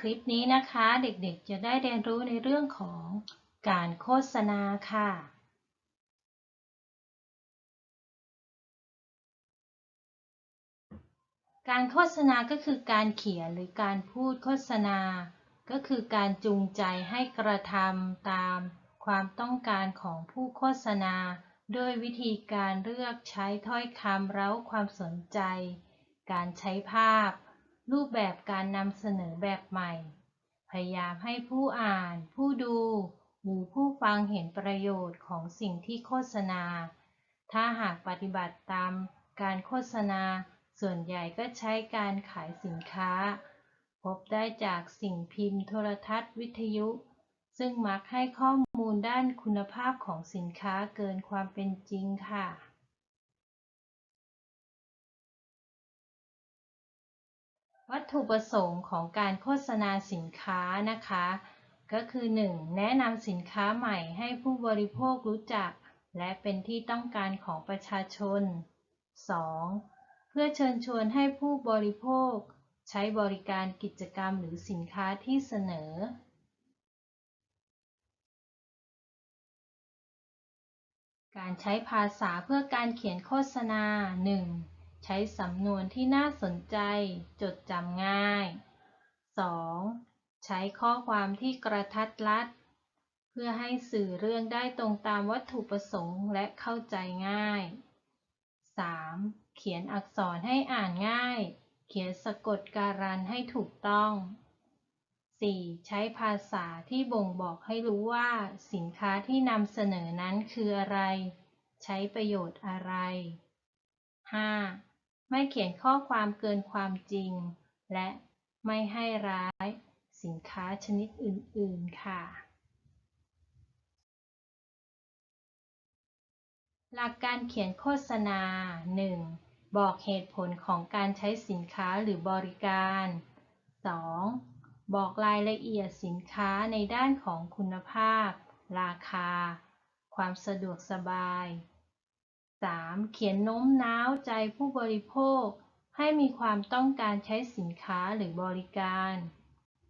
คลิปนี้นะคะเด็กๆจะได้เรียนรู้ในเรื่องของการโฆษณาค่ะ การโฆษณาก็คือการเขียนหรือการพูดโฆษณา ก็คือการจูงใจให้กระทำตามความต้องการของผู้โฆษณา ด้วยวิธีการเลือกใช้ถ้อยคำเร้าความสนใจ การใช้ภาพ รูปแบบการนำเสนอแบบใหม่ พยายามให้ผู้อ่าน ผู้ดู หรือผู้ฟังเห็นประโยชน์ของสิ่งที่โฆษณา ถ้าหากปฏิบัติตามการโฆษณา ส่วนใหญ่ก็ใช้การขายสินค้า พบได้จากสิ่งพิมพ์โทรทัศน์วิทยุ ซึ่งมักให้ข้อมูลด้านคุณภาพของสินค้าเกินความเป็นจริงค่ะ วัตถุประสงค์ของการโฆษณาสินค้านะคะ ก็คือ 1. แนะนำสินค้าใหม่ให้ผู้บริโภครู้จัก และเป็นที่ต้องการของประชาชน 2. เพื่อเชิญชวนให้ผู้บริโภค ใช้บริการกิจกรรมหรือสินค้าที่เสนอ การใช้ภาษาเพื่อการเขียนโฆษณา 1. ใช้สำนวนที่น่าสนใจ จดจำง่าย 2. ใช้ข้อความที่กระทัดรัด เพื่อให้สื่อเรื่องได้ตรงตามวัตถุประสงค์และเข้าใจง่าย 3. เขียนอักษรให้อ่านง่าย เขียนสะกดการันให้ถูกต้อง 4. ใช้ภาษาที่บ่งบอกให้รู้ว่าสินค้าที่นำเสนอนั้นคืออะไร ใช้ประโยชน์อะไร 5. ไม่เขียนข้อความเกินความจริง และไม่ให้ร้ายสินค้าชนิดอื่น ๆ ค่ะ หลักการเขียนโฆษณา 1. บอกเหตุผลของการใช้สินค้าหรือบริการ 2. บอกรายละเอียดสินค้าในด้านของคุณภาพ ราคา ความสะดวกสบาย 3. เขียนโน้มน้าวใจผู้บริโภค ให้มีความต้องการใช้สินค้าหรือบริการ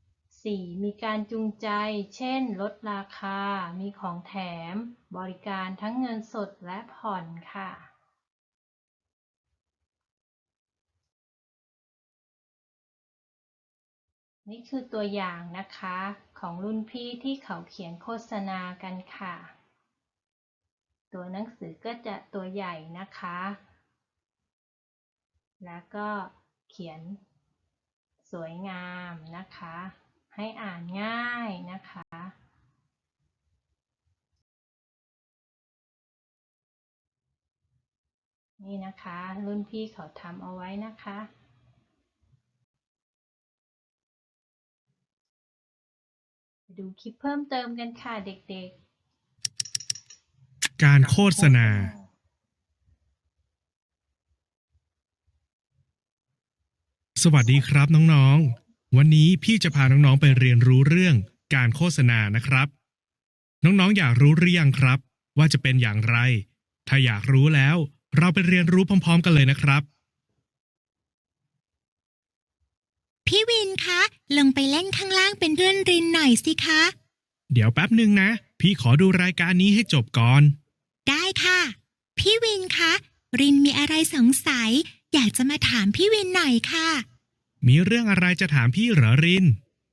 4. มีการจูงใจ เช่น ลดราคา มีของแถม บริการทั้งเงินสดและผ่อนค่ะ นี่คือตัวอย่างนะคะ ของรุ่นพี่ที่เขาเขียนโฆษณากันค่ะ ตัวหนังสือก็จะตัวใหญ่นะคะ แล้วก็เขียนสวยงามนะคะ ให้อ่านง่ายนะคะ นี่นะคะ รุ่นพี่เขาทำเอาไว้นะคะดูคลิปเพิ่มเติมกันค่ะเด็กๆ การๆโฆษณา สวัสดีครับน้องๆ วันนี้พี่จะพาน้องๆไปเรียนรู้เรื่องการโฆษณานะครับ น้องๆ อยากรู้หรือยังครับ ว่าจะเป็นอย่างไร ถ้าอยากรู้แล้ว เราไปเรียนรู้พร้อม ๆ กันเลยนะครับ พี่วินคะ ลงไปเล่นข้างล่างเป็นเรื่อนรินหน่อยสิคะ เดี๋ยวแป๊บหนึ่งนะ พี่ขอดูรายการนี้ให้จบก่อน ได้ค่ะ พี่วินคะ รินมีอะไรสงสัย อยากจะมาถามพี่วินหน่อยค่ะ มีเรื่องอะไรจะถามพี่เหรอริน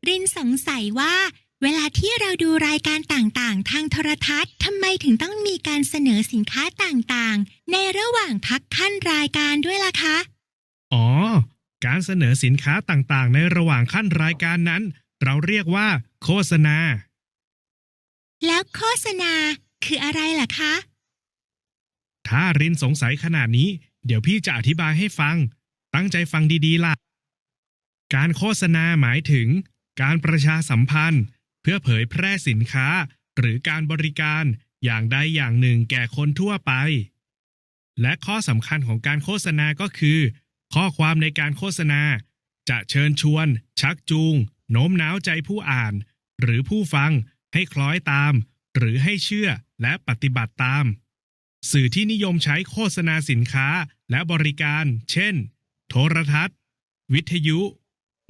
รินสงสัยว่า เวลาที่เราดูรายการต่างๆ ทางโทรทัศน์ทำไมถึงต้องมีการเสนอสินค้าต่างๆ ในระหว่างพักขั้นรายการด้วยล่ะคะ อ๋อ การเสนอสินค้าต่างๆ ในระหว่างขั้นรายการนั้น เราเรียกว่า โฆษณา แล้วโฆษณาคืออะไรล่ะคะ ถ้ารินสงสัยขนาดนี้ เดี๋ยวพี่จะอธิบายให้ฟัง ตั้งใจฟังดีๆล่ะ การโฆษณาหมายถึง การประชาสัมพันธ์ เพื่อเผยแพร่สินค้า หรือการบริการอย่างใดอย่างหนึ่งแก่คนทั่วไป และข้อสำคัญของการโฆษณาก็คือ ข้อความในการโฆษณา จะเชิญชวน ชักจูงโน้มน้าวใจผู้อ่าน หรือผู้ฟังให้คล้อยตาม หรือให้เชื่อและปฏิบัติตาม สื่อที่นิยมใช้โฆษณาสินค้าและบริการ เช่น โทรทัศน์ วิทยุ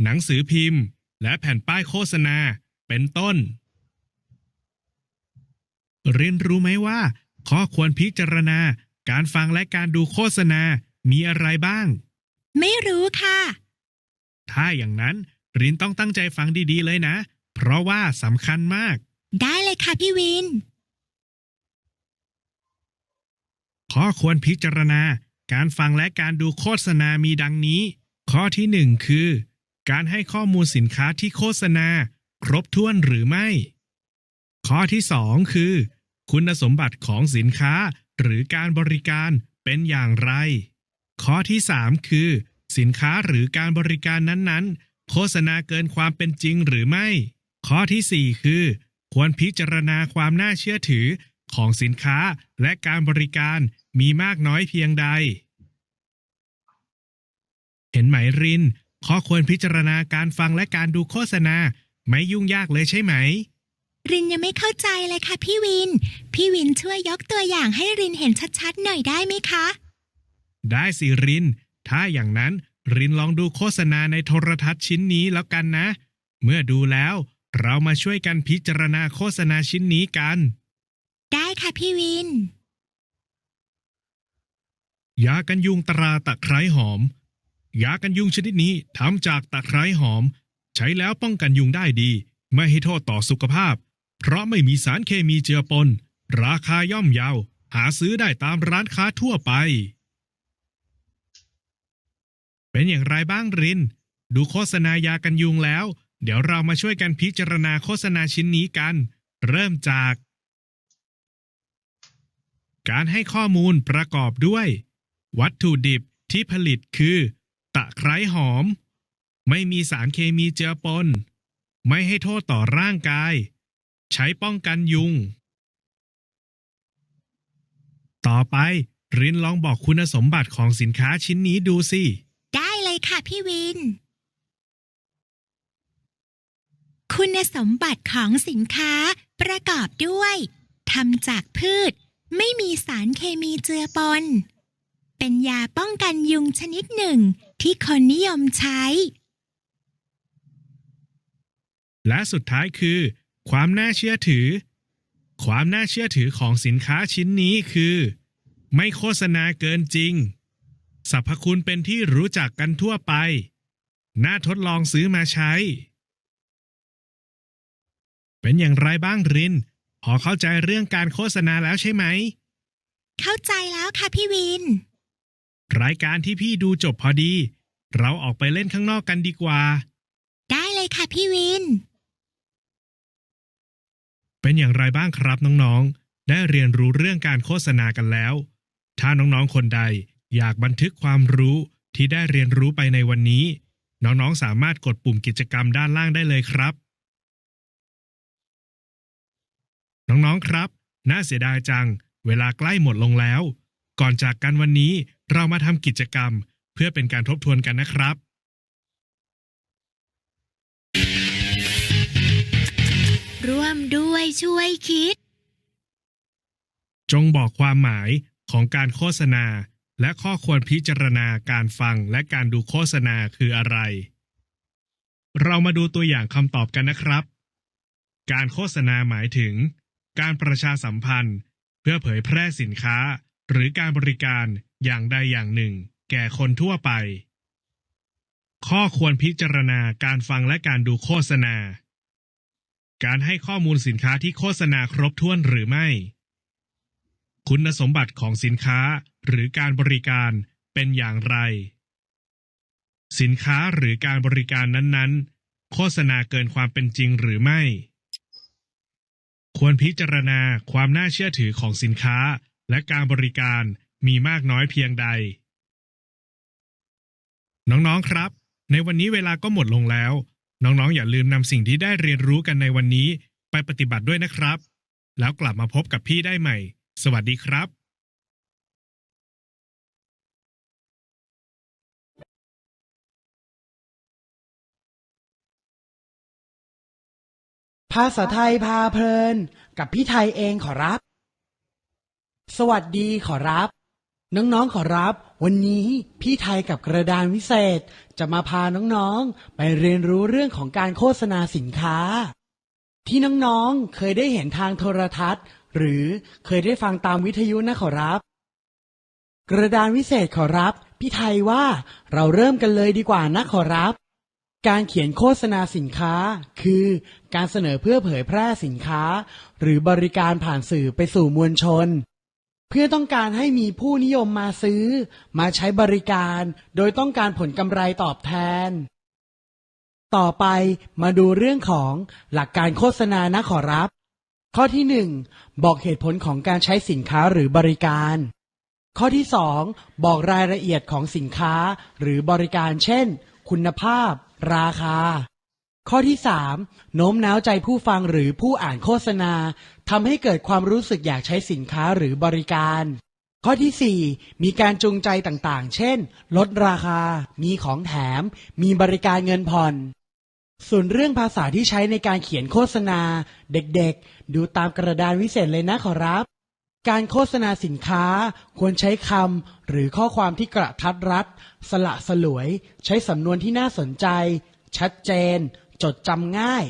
หนังสือพิมพ์ และแผ่นป้ายโฆษณา เป็นต้น เรียนรู้ไหมว่า ข้อควรพิจารณา การฟังและการดูโฆษณา มีอะไรบ้าง ไม่รู้ค่ะ ถ้าอย่างนั้นรินต้องตั้งใจฟังดีๆเลยนะ เพราะว่าสำคัญมาก ได้เลยค่ะพี่วิน ข้อควรพิจารณา การฟังและการดูโฆษณามีดังนี้ ข้อที่หนึ่งคือ การให้ข้อมูลสินค้าที่โฆษณา ครบถ้วนหรือไม่ ข้อที่สองคือ คุณสมบัติของสินค้าหรือการบริการเป็นอย่างไร ข้อที่สามคือ สินค้าหรือการบริการนั้นๆ โฆษณาเกินความเป็นจริงหรือไม่ ข้อที่สี่คือ ควรพิจารณาความน่าเชื่อถือ ของสินค้าและการบริการมีมากน้อยเพียงใด เห็นไหมริน ข้อควรพิจารณาการฟังและการดูโฆษณา ไม่ยุ่งยากเลยใช่ไหม รินยังไม่เข้าใจเลยค่ะพี่วิน พี่วินช่วยยกตัวอย่างให้รินเห็นชัดๆหน่อยได้ไหมคะ ได้สิริน ถ้าอย่างนั้นรินลองดูโฆษณาในโทรทัศน์ชิ้นนี้แล้วกันนะ เมื่อดูแล้ว เรามาช่วยกันพิจารณาโฆษณาชิ้นนี้กัน ได้ค่ะพี่วิน ยากันยุงตราตะไคร้หอม ยากันยุงชนิดนี้ทำจากตะไคร้หอม ใช้แล้วป้องกันยุงได้ดี ไม่ให้โทษต่อสุขภาพ เพราะไม่มีสารเคมีเจือปน ราคาย่อมเยาว หาซื้อได้ตามร้านค้าทั่วไป เป็นอย่างไรบ้างริน ดูโฆษณายากันยุงแล้ว เดี๋ยวเรามาช่วยกันพิจารณาโฆษณาชิ้นนี้กัน เริ่มจาก การให้ข้อมูลประกอบด้วย วัตถุดิบที่ผลิตคือ ตะไคร้หอม ไม่มีสารเคมีเจือปน ไม่ให้โทษต่อร่างกาย ใช้ป้องกันยุง ต่อไปรินลองบอกคุณสมบัติของสินค้าชิ้นนี้ดูสิ ได้เลยค่ะพี่วิน คุณสมบัติของสินค้าประกอบด้วยทำจากพืช ไม่มีสารเคมีเจือปน เป็นยาป้องกันยุงชนิดหนึ่งที่คนนิยมใช้ และสุดท้ายคือ ความน่าเชื่อถือ ความน่าเชื่อถือของสินค้าชิ้นนี้คือ ไม่โฆษณาเกินจริงสรรพคุณเป็นที่รู้จักกันทั่วไป น่าทดลองซื้อมาใช้ เป็นอย่างไรบ้างริน พอเข้าใจเรื่องการโฆษณาแล้วใช่ไหม เข้าใจแล้วค่ะพี่วิน รายการที่พี่ดูจบพอดี เราออกไปเล่นข้างนอกกันดีกว่า ได้เลยค่ะพี่วิน เป็นอย่างไรบ้างครับน้องๆ ได้เรียนรู้เรื่องการโฆษณากันแล้ว ถ้าน้องๆ คนใดอยากบันทึกความรู้ที่ได้เรียนรู้ไปในวันนี้ น้องๆ สามารถกดปุ่มกิจกรรมด้านล่างได้เลยครับ น้องๆครับ น่าเสียดายจัง เวลาใกล้หมดลงแล้ว ก่อนจากกันวันนี้เรามาทำกิจกรรม เพื่อเป็นการทบทวนกันนะครับร่วมด้วยช่วยคิด จงบอกความหมายของการโฆษณา และข้อควรพิจารณาการฟังและการดูโฆษณาคืออะไร เรามาดูตัวอย่างคำตอบกันนะครับ การโฆษณาหมายถึง การประชาสัมพันธ์ เพื่อเผยแพร่สินค้า หรือการบริการอย่างใดอย่างหนึ่ง แก่คนทั่วไป ข้อควรพิจารณาการฟังและการดูโฆษณา การให้ข้อมูลสินค้าที่โฆษณาครบถ้วนหรือไม่ คุณสมบัติของสินค้าหรือการบริการเป็นอย่างไร สินค้าหรือการบริการนั้นๆ โฆษณาเกินความเป็นจริงหรือไม่ ควรพิจารณาความน่าเชื่อถือของสินค้า และการบริการมีมากน้อยเพียงใด น้องๆครับ ในวันนี้เวลาก็หมดลงแล้ว น้องๆ อย่าลืมนำสิ่งที่ได้เรียนรู้กันในวันนี้ ไปปฏิบัติด้วยนะครับ แล้วกลับมาพบกับพี่ได้ใหม่ สวัสดีครับ ภาษาไทยพาเพลิน กับพี่ไทยเองขอรับ สวัสดีขอรับ น้องๆขอรับ วันนี้พี่ไทยกับกระดานวิเศษ จะมาพาน้องๆ ไปเรียนรู้เรื่องของการโฆษณาสินค้า ที่น้องๆเคยได้เห็นทางโทรทัศน์ หรือเคยได้ฟังตามวิทยุนะขอรับ กระดานวิเศษขอรับ พี่ไทยว่าเราเริ่มกันเลยดีกว่านะขอรับ การเขียนโฆษณาสินค้า คือการเสนอเพื่อเผยแพร่สินค้า หรือบริการผ่านสื่อไปสู่มวลชน เพื่อต้องการให้มีผู้นิยมมาซื้อ มาใช้บริการ โดยต้องการผลกำไรตอบแทน ต่อไปมาดูเรื่องของหลักการโฆษณานะขอรับ ข้อที่หนึ่งบอกเหตุผลของการใช้สินค้าหรือบริการ ข้อที่สองบอกรายละเอียดของสินค้าหรือบริการ เช่น คุณภาพ ราคา ข้อที่สามโน้มน้าวใจผู้ฟังหรือผู้อ่านโฆษณาทำให้เกิดความรู้สึกอยากใช้สินค้าหรือบริการ ข้อที่สี่มีการจูงใจต่างๆ เช่น ลดราคา มีของแถม มีบริการเงินผ่อนส่วนเรื่องภาษาที่ใช้ในการเขียนโฆษณา เด็กๆ ดูตามกระดานวิเศษเลยนะขอรับ การโฆษณาสินค้าควรใช้คำหรือข้อความที่กระทัดรัด สละสลวย ใช้สำนวนที่น่าสนใจ ชัดเจน จดจำง่าย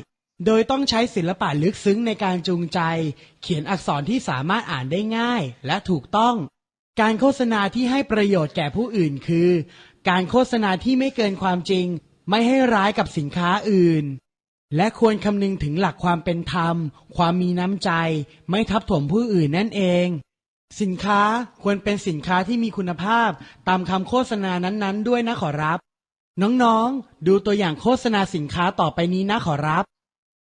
โดยต้องใช้ศิลปะลึกซึ้งในการจูงใจ เขียนอักษรที่สามารถอ่านได้ง่ายและถูกต้อง การโฆษณาที่ให้ประโยชน์แก่ผู้อื่นคือ การโฆษณาที่ไม่เกินความจริง ไม่ให้ร้ายกับสินค้าอื่น และควรคำนึงถึงหลักความเป็นธรรม ความมีน้ำใจ ไม่ทับถมผู้อื่นนั่นเอง สินค้าควรเป็นสินค้าที่มีคุณภาพ ตามคำโฆษณานั้นๆ ด้วยนะขอรับ น้องๆ ดูตัวอย่างโฆษณาสินค้าต่อไปนี้นะขอรับ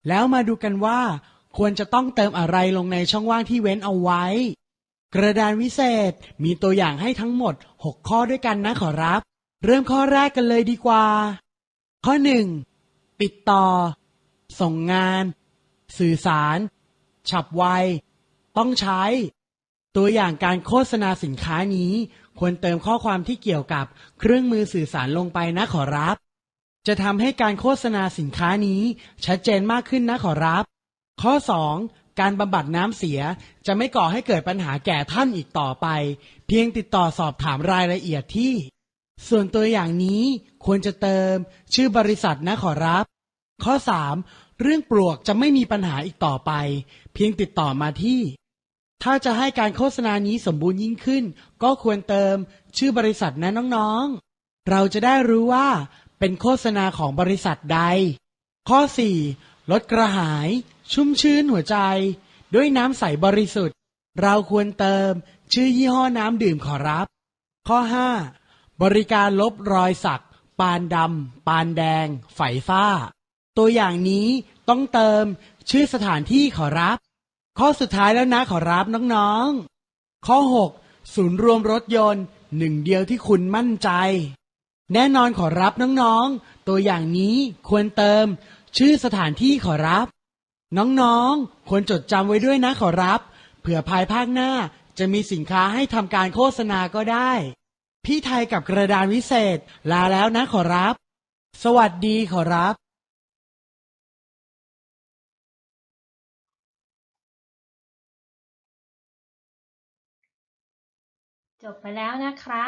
แล้วมาดูกันว่า ควรจะต้องเติมอะไรลงในช่องว่างที่เว้นเอาไว้ กระดานวิเศษมีตัวอย่างให้ทั้งหมด 6 ข้อด้วยกันนะขอรับ เริ่มข้อแรกกันเลยดีกว่า ข้อ 1. ติดต่อ ส่งงาน สื่อสาร ฉับไว ต้องใช้ ตัวอย่างการโฆษณาสินค้านี้ ควรเติมข้อความที่เกี่ยวกับเครื่องมือสื่อสารลงไปนะขอรับ จะทำให้การโฆษณาสินค้านี้ ชัดเจนมากขึ้นนะขอรับ ข้อ 2. การบำบัดน้ำเสียจะไม่ก่อให้เกิดปัญหาแก่ท่านอีกต่อไป เพียงติดต่อสอบถามรายละเอียดที่ ส่วนตัวอย่างนี้ควรจะเติม ชื่อบริษัทนะขอรับ ข้อ 3. เรื่องปลวกจะไม่มีปัญหาอีกต่อไป เพียงติดต่อมาที่ ถ้าจะให้การโฆษณานี้สมบูรณ์ยิ่งขึ้น ก็ควรเติมชื่อบริษัทนะน้องๆ เราจะได้รู้ว่าเป็นโฆษณาของบริษัทใด ข้อ 4. ลดกระหาย ชุ่มชื้นหัวใจ ด้วยน้ำใสบริสุทธิ์ เราควรเติมชื่อยี่ห้อน้ำดื่มขอรับ ข้อ 5. บริการลบรอยสัก ปานดำ ปานแดง ไฝฟ้า ตัวอย่างนี้ต้องเติมชื่อสถานที่ขอรับ ข้อสุดท้ายแล้วนะขอรับน้องๆ ข้อ 6. ศูนย์รวมรถยนต์หนึ่งเดียวที่คุณมั่นใจ แน่นอนขอรับน้องๆ ตัวอย่างนี้ควรเติม ชื่อสถานที่ขอรับ น้องๆ ควรจดจำไว้ด้วยนะขอรับ เผื่อภายภาคหน้าจะมีสินค้าให้ทำการโฆษณาก็ได้ พี่ไทยกับกระดานวิเศษ ลาแล้วนะขอรับ สวัสดีขอรับ จบไปแล้วนะคะ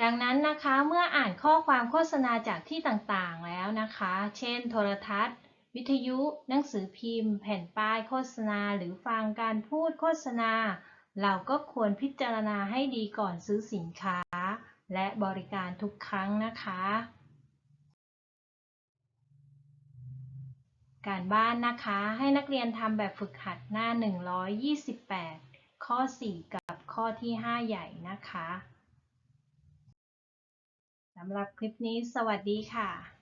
ดังนั้นนะคะเมื่ออ่านข้อความโฆษณาจากที่ต่างๆแล้วนะคะ เช่น โทรทัศน์ วิทยุ หนังสือพิมพ์ แผ่นป้ายโฆษณา หรือฟังการพูดโฆษณา เราก็ควรพิจารณาให้ดีก่อนซื้อสินค้า และบริการทุกครั้งนะคะ การบ้านนะคะให้นักเรียนทำแบบฝึกหัดหน้า 128 ข้อ4กับ ข้อที่ 5 ใหญ่นะคะสำหรับคลิปนี้สวัสดีค่ะ